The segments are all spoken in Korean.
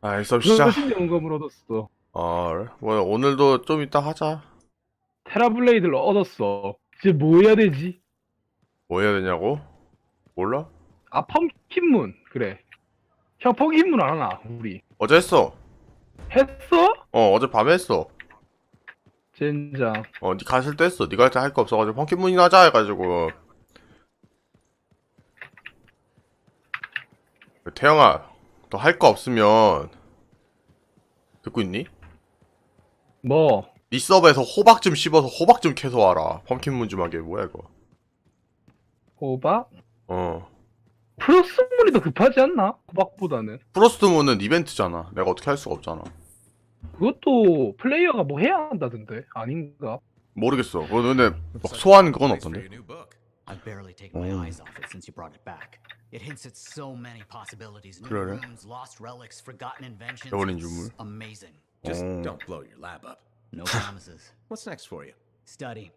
아이 수업 시작 그것인 영감을 얻었어. 어 그래? 뭐 오늘도 좀 이따 하자 테라블레이드를 얻었어. 이제 뭐 해야 되지? 뭐 해야 되냐고? 몰라? 아 펌킨문 그래. 형 펌킨문 안 하나 우리? 어제 했어 했어? 어 어제 밤에 했어 젠장. 어니 갔을 때 했어 니가 할때 할 거 없어가지고 펑키문이나 하자 해가지고 태영아 너할거 없으면 듣고 있니? 뭐? 니 서버에서 호박 좀 씹어서 호박 좀 캐서 와라 펌킨문 좀 하게 뭐야 이거 호박? 어 플러스문이 더 급하지 않나? 호박보다는. 프로스트문은 이벤트잖아 내가 어떻게 할 수가 없잖아 그것도 플레이어가 뭐 해야 한다던데 아닌가? 모르겠어 뭐 근데 막 소환 그건 없던데 I've barely taken my Oh. eyes off it since you brought it back. It hints at so many possibilities. New 그러네. rooms, lost relics, forgotten inventions. 저번엔 It's 유물. amazing. Just 어. don't blow your lab up. No promises. What's next for you? Study.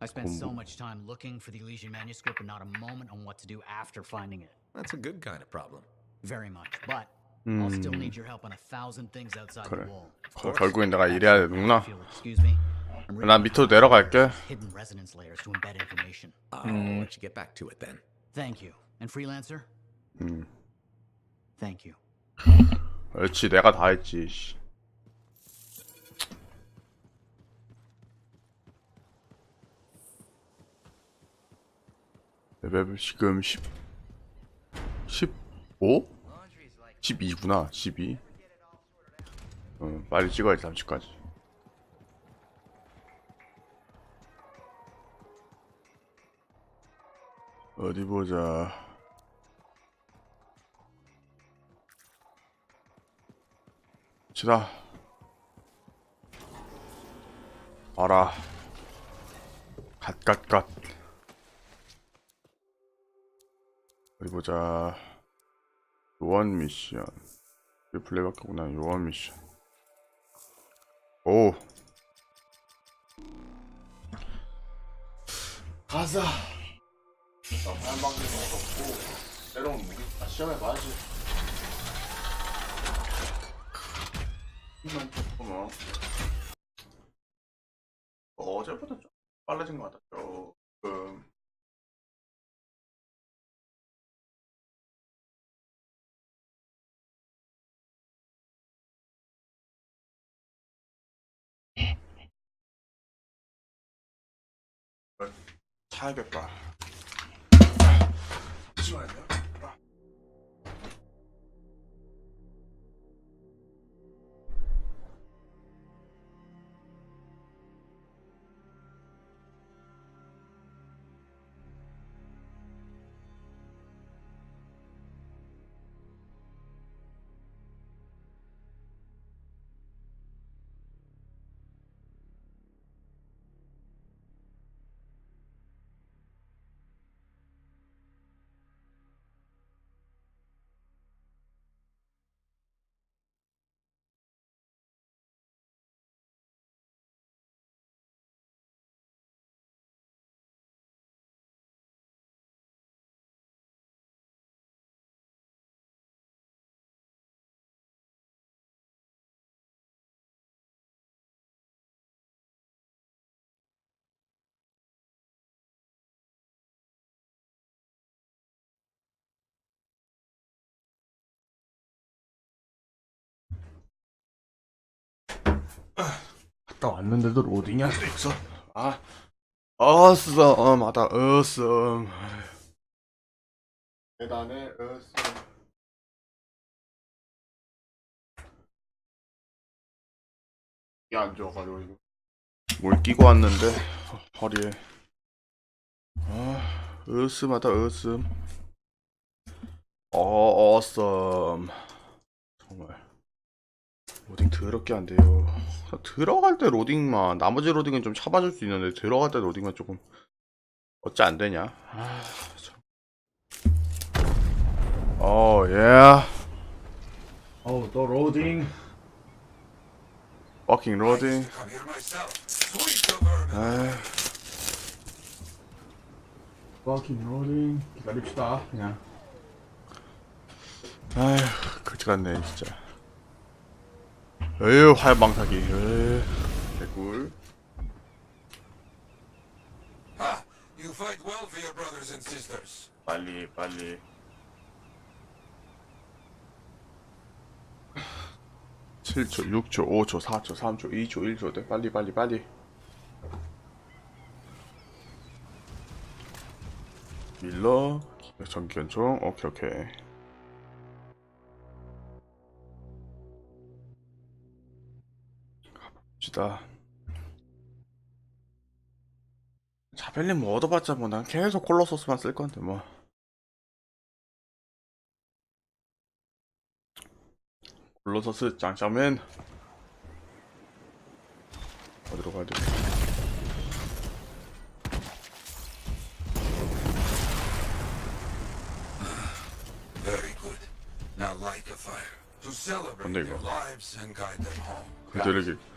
I spent so 공부. much time looking for the Elysian manuscript and not a moment on what to do after finding it. That's a good kind of problem. Very much. But I'll still 음 need your help on a thousand things outside 그래. the wall. 거- 결국엔 내가 이래야 되는구나 If you'll excuse me. 난 밑으로 내려갈게 hidden resonance layers to embed information. I'll Mm. let you get back to it then. Thank you. And freelancer? 음 Thank you. 그렇지 내가 다 했지 씨. 레벨 지금 10 15? 12구나 12 어, 빨리 찍어야지 30까지 어디 보자. 치다 봐라. 갓갓갓. 어디 보자. 요원 미션. 리플레이밖에 없구나. 요원 미션. 오. 가자 다른 방송도 없고 새로운 무기 다 시험해봐야지 힘만 조금 어. 어제보다 좀 빨라진 것 같아 조금 차야겠다 잠 갔다 왔는데도 로딩이 안돼 있어. 아, 어썸하다, 어썸. 대단해, 어썸. 이게 안 좋아가지고 이거. 뭘 끼고 왔는데 허- 허리에. 아, 어썸하다, 어썸. 어, 어썸. 정말. 로딩 더럽게 안 돼요. 들어갈 때 로딩만 나머지 로딩은 좀 참아줄 수 있는데 들어갈 때 로딩만 조금 어찌 안 되냐? 아, 참. 어, 예. 어우 또 로딩. 워킹 로딩. 아. 워킹 로딩. 기다립시다. 그냥. 아휴, 그지 같네 진짜. 에휴 활방사기 에휴 개꿀. sisters. 빨리 빨리. 7초 6초 5초 4초 3초 2초 1초 돼 빨리 빨리 빨리. 밀러. 전기견총. 오케이 오케이 가봅시다 자벨린 뭐 얻어봤자 뭐 난 계속 콜로소스만 쓸 건데 뭐 콜로소스 짱짱맨 어디로 가야 돼? Them home. 그들에게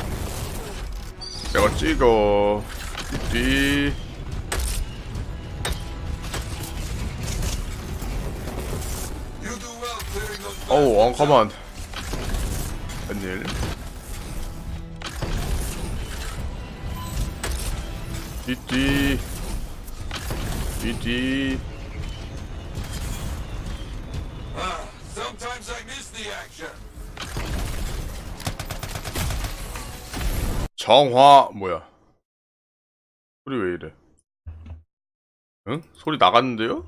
내가 찍어 뒤 어우 어 가만 웬일 뒤뒤 뒤뒤 Ah, sometimes I miss the action. 정화 뭐야 소리 왜 이래 응? 소리 나갔는데요?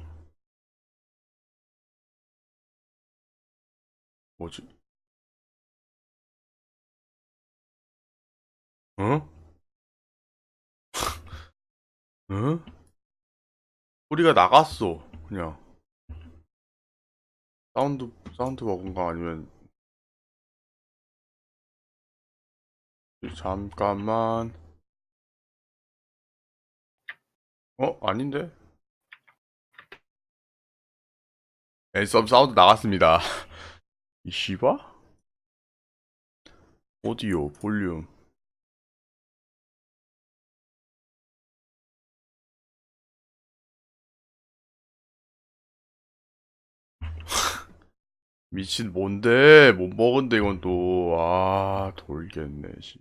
뭐지? 응? 응? 소리가 나갔어 그냥 사운드 사운드 버그인가 아니면 잠깐만 어? 아닌데? 앤썸 사운드 나갔습니다 이 씨바? 오디오 볼륨 미친 뭔데 못 먹은데 이건 또 아 돌겠네 씨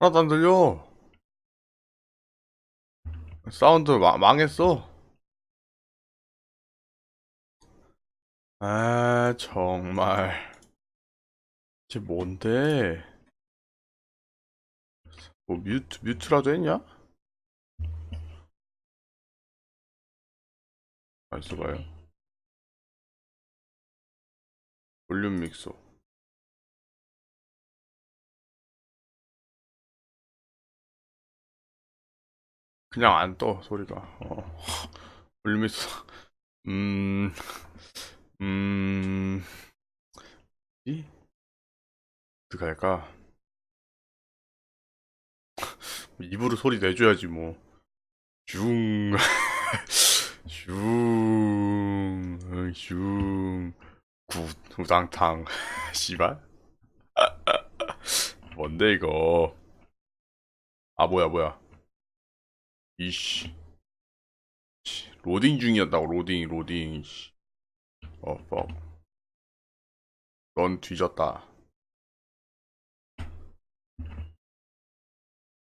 하나도 안 들려. 사운드 마, 망했어. 아, 정말. 이게 뭔데? 뭐 뮤트, 뮤트라도 했냐? 아, 있어봐요. 볼륨 믹서. 그냥 안 떠 소리가. 어. 있어 음... 음... 이? 어떻게 할까? 입으로 소리 내줘야지 뭐. 슝... 슝... 응, 슝... 구, 우당탕. 씨발? 뭔데 이거? 아 뭐야 뭐야 이씨. 씨, 로딩 중이었다고 로딩 로딩 씨. 어 뒤졌다.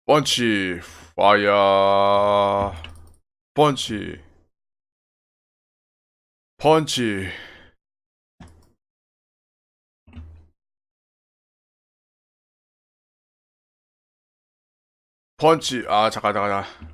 펀치 파야 펀치. 펀치. 펀치. 아 잠깐 잠깐 잠깐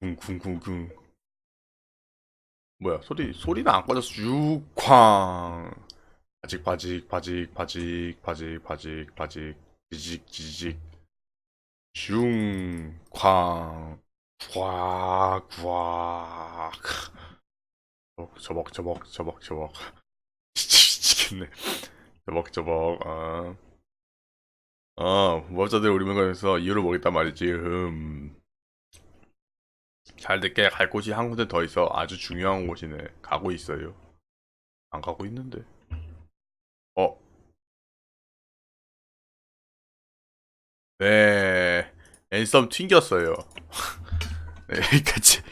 쿵쿵쿵쿵. 뭐야 소리 소리는 안 꺼졌어 유쾅. 바직 바직 바직 바직 바직 바직 바직. 지직 지직. 슝쾅. 구악 구악 저벅 저벅 저벅 저벅. 미치겠네. 저벅 저벅 아 어, 어 무법자들 우리문관에서 이유를 모르겠단 말이지. 음 잘 듣게 갈 곳이 한 군데 더 있어 아주 중요한 곳이네. 가고 있어요. 안 가고 있는데. 어. 네, 앤썸 튕겼어요. 네, 여기까지.